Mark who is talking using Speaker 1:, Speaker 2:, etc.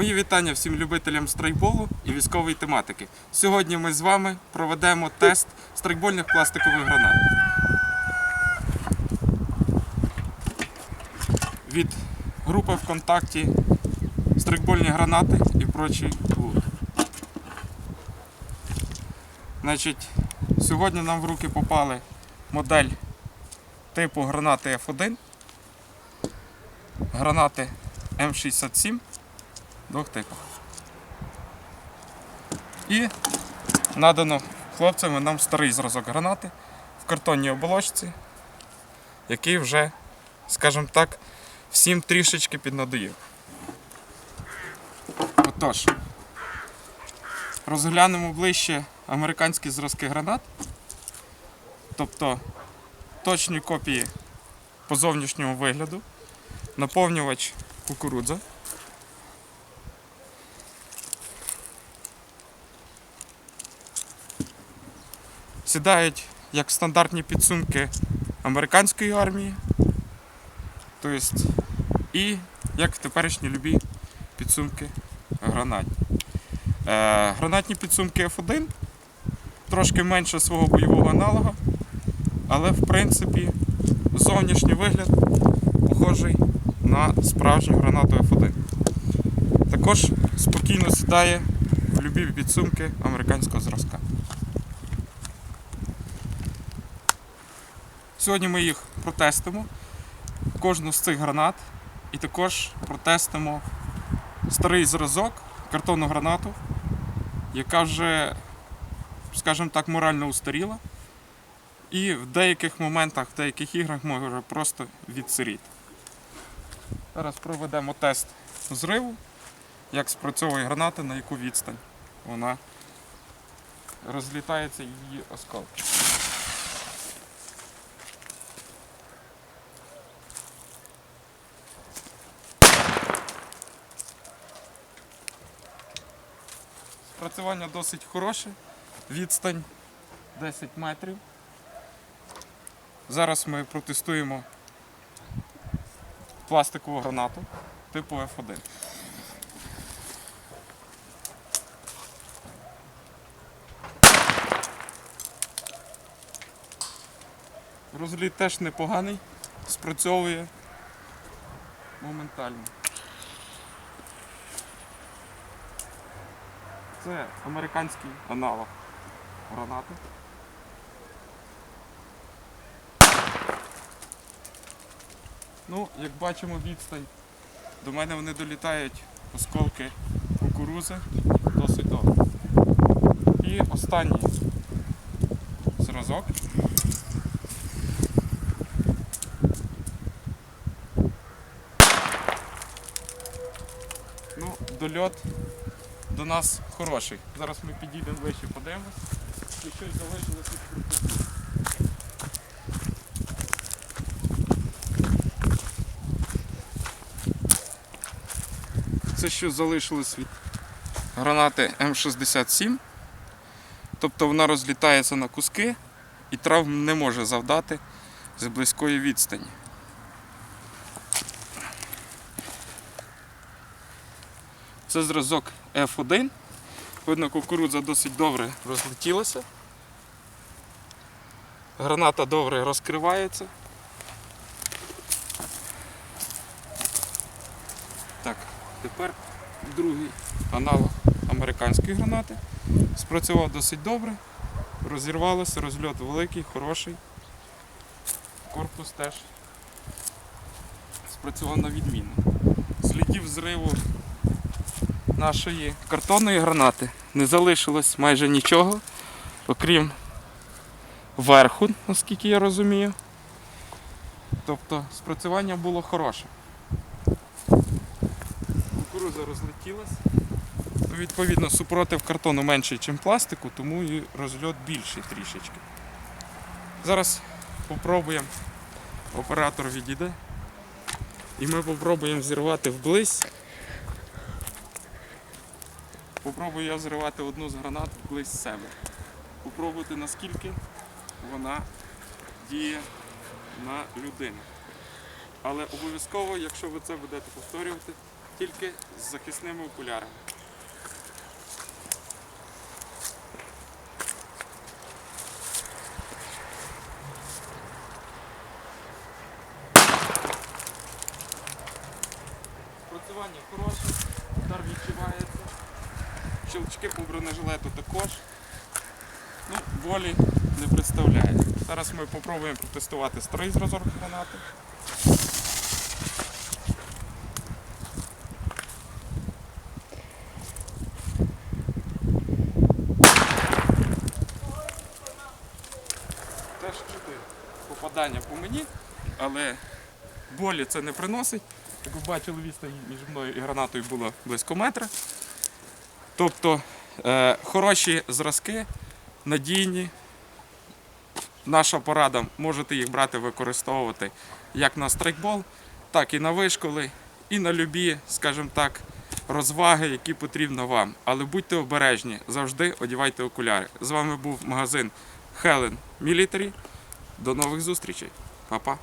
Speaker 1: Мої вітання всім любителям страйкболу і військової тематики. Сьогодні ми з вами проведемо тест страйкбольних пластикових гранат. Від групи ВКонтакті страйкбольні гранати і прочий лут. Значить, сьогодні нам в руки попали модель типу гранати F1, гранати М67 двох типів. І надано хлопцями нам старий зразок гранати в картонній оболочці, який вже, скажімо так, всім трішечки піднадоїв. Отож, розглянемо ближче американські зразки гранат, тобто точні копії по зовнішньому вигляду, наповнювач кукурудза. Сідають як стандартні підсумки американської армії, тобто, і як теперішні любі підсумки гранатні. Е, гранатні підсумки F1 трошки менше свого бойового аналога, але в принципі зовнішній вигляд похожий на справжню гранату F1. Також спокійно сідає в любі підсумки американського зразка. Сьогодні ми їх протестимо, кожну з цих гранат, і також протестимо старий зразок, картонну гранату, яка вже, скажімо так, морально устаріла. І в деяких моментах, в деяких іграх може просто відсиріти. Зараз проведемо тест зриву, як спрацьовує граната, на яку відстань вона розлітається її осколки. Спрацювання досить хороше, відстань 10 метрів. Зараз ми протестуємо пластикову гранату типу F1. Розліт теж непоганий, спрацьовує моментально. Це американський аналог гранати. Ну, як бачимо, відстань. До мене вони долітають осколки кукурузи досить добре. І останній зразок. Ну, дольот до нас хороший. Зараз ми підійдемо ближче, подивимось. І щось залишилось від крутити. Це що залишилось від гранати М67. Тобто вона розлітається на куски і травм не може завдати з близької відстані. Це зразок F1. Видно, кукурудза досить добре розлетілася. Граната добре розкривається. Так, тепер другий аналог американської гранати. Спрацював досить добре, розірвалося, розльот великий, хороший. Корпус теж спрацював на відмінно. Слідів зриву нашої картонної гранати не залишилось майже нічого, окрім верху, наскільки я розумію. Тобто спрацювання було хороше. Кукуруза розлетілась. Ну, Відповідно, супротив картону менший, ніж пластику, тому і розльот більший трішечки. Зараз попробуємо, оператор відійде, і ми попробуємо зірвати вблизь. Попробую я зривати одну з гранат вблизь себе. Попробувати наскільки вона діє на людину. Але обов'язково, якщо ви це будете повторювати, тільки з захисними окулярами. Працювання хороше, удар відчувається. Щелчки по бронежилету також. Ну, болі не представляє. Зараз ми спробуємо протестувати старий зразок гранати. Теж чути попадання по мені, але болі це не приносить. Як ви бачили, відстань між мною і гранатою було близько метра. Тобто е, хороші зразки, надійні. Наша порада, можете їх брати, використовувати як на страйкбол, так і на вишколи, і на любі, скажімо так, розваги, які потрібно вам. Але будьте обережні, завжди одівайте окуляри. З вами був магазин Helen Military. До нових зустрічей. Па-па.